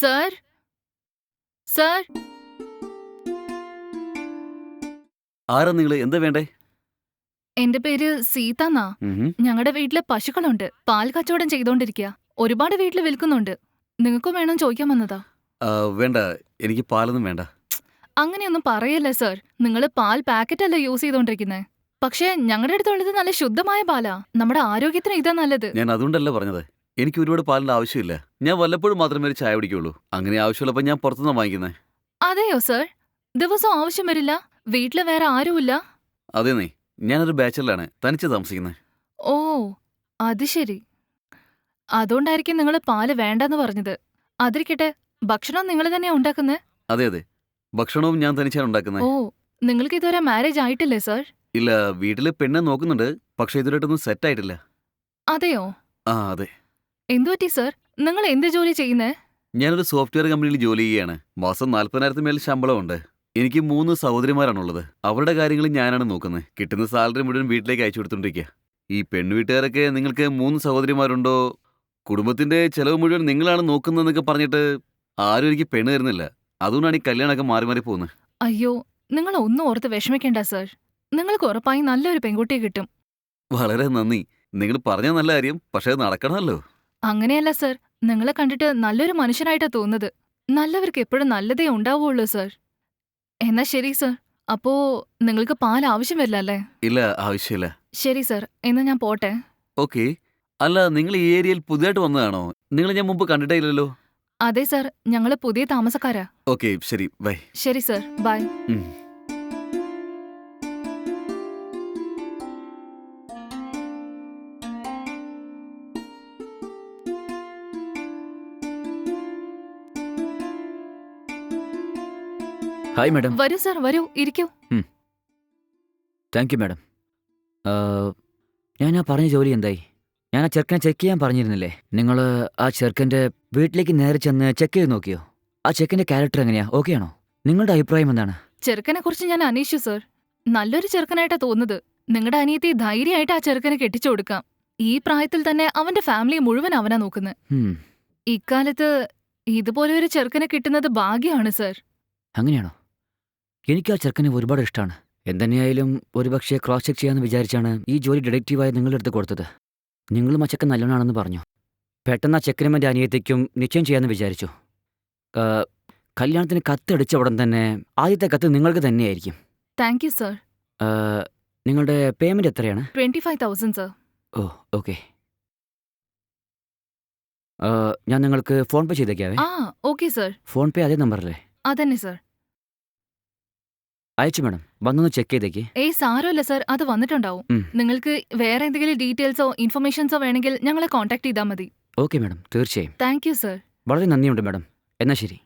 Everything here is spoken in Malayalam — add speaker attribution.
Speaker 1: സർ? സർ?
Speaker 2: ആരാ നിങ്ങൾ? എന്താ വേണ്ടേ?
Speaker 1: എന്റെ പേര് സീത എന്നാ
Speaker 2: ഉഹും.
Speaker 1: ഞങ്ങളുടെ വീട്ടിൽ പശുക്കളുണ്ട്. പാൽ കച്ചവടം ചെയ്തോണ്ടിരിക്കുക ഒരുപാട് വീട്ടിൽ വിൽക്കുന്നുണ്ട്. നിങ്ങൾക്കും വേണം ചോദിക്കാൻ വന്നതാ.
Speaker 2: വേണ്ട. എനിക്ക് പാലൊന്നും വേണ്ട.
Speaker 1: അങ്ങനെയൊന്നും പറയല്ലേ സർ. നിങ്ങൾ പാൽ പാക്കറ്റ് അല്ല യൂസ് ചെയ്തോണ്ടിരിക്കുന്നത് പക്ഷേ ഞങ്ങളുടെ അടുത്തുള്ളത് നല്ല ശുദ്ധമായ പാലാ. നമ്മുടെ ആരോഗ്യത്തിന് ഇതാ നല്ലത്.
Speaker 2: ഞാൻ അതുകൊണ്ടല്ല പറഞ്ഞത്. എനിക്ക് ഒരുപാട് പാലിന്റെ ആവശ്യമില്ല. ഞാൻ വല്ലപ്പോഴും മാത്രമേ ഒരു ചായ കുടിക്കുള്ളൂ. അങ്ങനെ ആവശ്യമുള്ളപ്പോൾ ഞാൻ പുറത്തുനിന്ന് വാങ്ങിക്കുന്നത്
Speaker 1: അതെയോ സർ? ദിവസം ആവശ്യം വരില്ല. വീട്ടിൽ വേറെ ആരുമില്ല?
Speaker 2: അതെ നീ ഞാനൊരു ബാച്ചലറാണ്. തനിച്ച് താമസിക്കുന്നത്
Speaker 1: ഓ അത് ശരി. അതുകൊണ്ടായിരിക്കും നിങ്ങൾ പാൽ വേണ്ടെന്ന് പറഞ്ഞത്. അതിരിക്കട്ടെ ഭക്ഷണം നിങ്ങൾ തന്നെയാ ഉണ്ടാക്കുന്നത്
Speaker 2: അതെ അതെ. ഭക്ഷണവും ഞാൻ തനിച്ചാണ് ഉണ്ടാക്കുന്നത്
Speaker 1: ഓ നിങ്ങൾക്ക് ഇതുവരെ മാരേജ് ആയിട്ടില്ലേ സർ?
Speaker 2: ഇല്ല വീട്ടിൽ പെണ്ണെ നോക്കുന്നുണ്ട്. പക്ഷെ ഇതുവരെയായിട്ടൊന്നും സെറ്റ് ആയിട്ടില്ല.
Speaker 1: അതെയോ?
Speaker 2: ആ അതെ.
Speaker 1: എന്തുപറ്റി സർ? നിങ്ങൾ എന്ത് ജോലി ചെയ്യുന്നേ?
Speaker 2: ഞാനൊരു സോഫ്റ്റ്വെയർ കമ്പനിയിൽ ജോലി ചെയ്യാണ് മാസം നാൽപ്പതിനായിരത്തിന് മേൽ ശമ്പളമുണ്ട്. എനിക്ക് മൂന്ന് സഹോദരിമാരാണുള്ളത്. അവരുടെ കാര്യങ്ങൾ ഞാനാണ് നോക്കുന്നത്. കിട്ടുന്ന സാലറി മുഴുവൻ വീട്ടിലേക്ക് അയച്ചു കൊടുത്തോണ്ടിരിക്കുക ഈ പെണ്ണുവീട്ടുകാരൊക്കെ നിങ്ങൾക്ക് മൂന്ന് സഹോദരിമാരുണ്ടോ? കുടുംബത്തിന്റെ ചെലവ് മുഴുവൻ നിങ്ങളാണ് നോക്കുന്നതെന്നൊക്കെ പറഞ്ഞിട്ട് ആരും എനിക്ക് പെണ്ണ് തരുന്നില്ല. അതുകൊണ്ടാണ് ഈ കല്യാണമൊക്കെ മാറി മാറി പോകുന്നത്.
Speaker 1: അയ്യോ നിങ്ങൾ ഒന്നും ഓർത്ത് വിഷമിക്കേണ്ട സർ. നിങ്ങൾക്ക് ഉറപ്പായി നല്ലൊരു പെൺകുട്ടിയെ കിട്ടും.
Speaker 2: വളരെ നന്ദി. നിങ്ങൾ പറഞ്ഞ നല്ല കാര്യം പക്ഷേ അത് നടക്കണമല്ലോ.
Speaker 1: അങ്ങനെയല്ല സർ. നിങ്ങളെ കണ്ടിട്ട് നല്ലൊരു മനുഷ്യനായിട്ടാ തോന്നുന്നത്. നല്ലവർക്ക് എപ്പോഴും നല്ലതേ ഉണ്ടാവുള്ളൂ സർ. എന്നാ ശരി സർ. അപ്പോ നിങ്ങൾക്ക് പാൽ ആവശ്യം വരില്ല അല്ലേ
Speaker 2: ഇല്ല ആവശ്യമില്ല.
Speaker 1: ശരി സർ. എന്നാ ഞാൻ പോട്ടെ.
Speaker 2: ഓക്കെ. അല്ല നിങ്ങൾ ഈ ഏരിയയിൽ പുതിയതായിട്ട് വന്നതാണോ? നിങ്ങൾ ഞാൻ മുമ്പ് കണ്ടിട്ടില്ലല്ലോ
Speaker 1: അതെ സർ. ഞങ്ങൾ പുതിയ താമസക്കാരാ.
Speaker 2: ഓക്കെ ശരി. ബൈ.
Speaker 1: ശരി സർ. ബൈ.
Speaker 3: ഹായ് മാഡം
Speaker 1: വരൂ സർ വരൂ. ഇരിക്കൂ.
Speaker 3: താങ്ക് യു മാഡം ഞാൻ ആ പറഞ്ഞ ജോലി എന്തായി? ഞാൻ ആ ചെറുക്കനെ ചെക്ക് ചെയ്യാൻ പറഞ്ഞിരുന്നില്ലേ? നിങ്ങൾ ആ ചെറുക്കന്റെ വീട്ടിലേക്ക് നേരെ ചെന്ന് ചെക്ക് ചെയ്ത് നോക്കിയോ? ആ ചെക്കന്റെ ക്യാരക്ടർ എങ്ങനെയാ? ഓക്കെ ആണോ? നിങ്ങളുടെ അഭിപ്രായം എന്താണ്?
Speaker 1: ചെറുക്കനെ കുറിച്ച് ഞാൻ അന്വേഷിച്ചു സർ നല്ലൊരു ചെറുക്കനായിട്ടാ തോന്നുന്നത്. നിങ്ങളുടെ അനിയത്തി ധൈര്യമായിട്ട് ആ ചെറുക്കനെ കെട്ടിച്ചു കൊടുക്കാം. ഈ പ്രായത്തിൽ തന്നെ അവന്റെ ഫാമിലി മുഴുവൻ അവനാ നോക്കുന്നത് ഇക്കാലത്ത് ഇതുപോലെ ഒരു ചെറുക്കനെ കിട്ടുന്നത് ഭാഗ്യമാണ് സർ
Speaker 3: അങ്ങനെയാണോ? എനിക്ക് ആ ചെറുക്കനെ ഒരുപാട് ഇഷ്ടമാണ് എന്തെന്നെയായാലും ഒരുപക്ഷെ ക്രോസ് ചെക്ക് ചെയ്യാമെന്ന് വിചാരിച്ചാണ് ഈ ജോലി ഡിഡക്റ്റീവായി നിങ്ങളുടെ അടുത്ത് കൊടുത്തത്. നിങ്ങളും ആ ചെക്കൻ നല്ലവനാണെന്ന് പറഞ്ഞു. പെട്ടെന്ന് ആ ചെക്കനും എന്റെ അനിയത്തേക്കും നിശ്ചയം ചെയ്യാമെന്ന് വിചാരിച്ചു. കല്യാണത്തിന് കത്തടിച്ച ഉടൻ തന്നെ ആദ്യത്തെ കത്ത് നിങ്ങൾക്ക് തന്നെയായിരിക്കും.
Speaker 1: താങ്ക് യു സർ
Speaker 3: നിങ്ങളുടെ പേയ്മെന്റ് എത്രയാണ്?
Speaker 1: Twenty five thousand sir
Speaker 3: oh okay. ഞാൻ നിങ്ങൾക്ക് ഫോൺ പേ ചെയ്തേക്കാവേ.
Speaker 1: ആ ഓക്കെ സർ
Speaker 3: ഫോൺ പേ അതേ നമ്പറല്ലേ
Speaker 1: അതന്നെ സർ
Speaker 3: അയച്ചു മാഡം. വന്നൊന്ന് ചെക്ക് ചെയ്തേക്ക്.
Speaker 1: ഏയ് സാരമല്ല സർ. അത് വന്നിട്ടുണ്ടാവും.
Speaker 3: ഉം.
Speaker 1: നിങ്ങൾക്ക് വേറെ എന്തെങ്കിലും ഡീറ്റെയിൽസോ ഇൻഫർമേഷൻസോ വേണമെങ്കിൽ ഞങ്ങളെ കോൺടാക്ട് ചെയ്താൽ മതി.
Speaker 3: ഓക്കെ മാഡം തീർച്ചയായും.
Speaker 1: താങ്ക് യു സർ
Speaker 3: വളരെ നന്ദിയുണ്ട് മാഡം എന്നാ ശരി.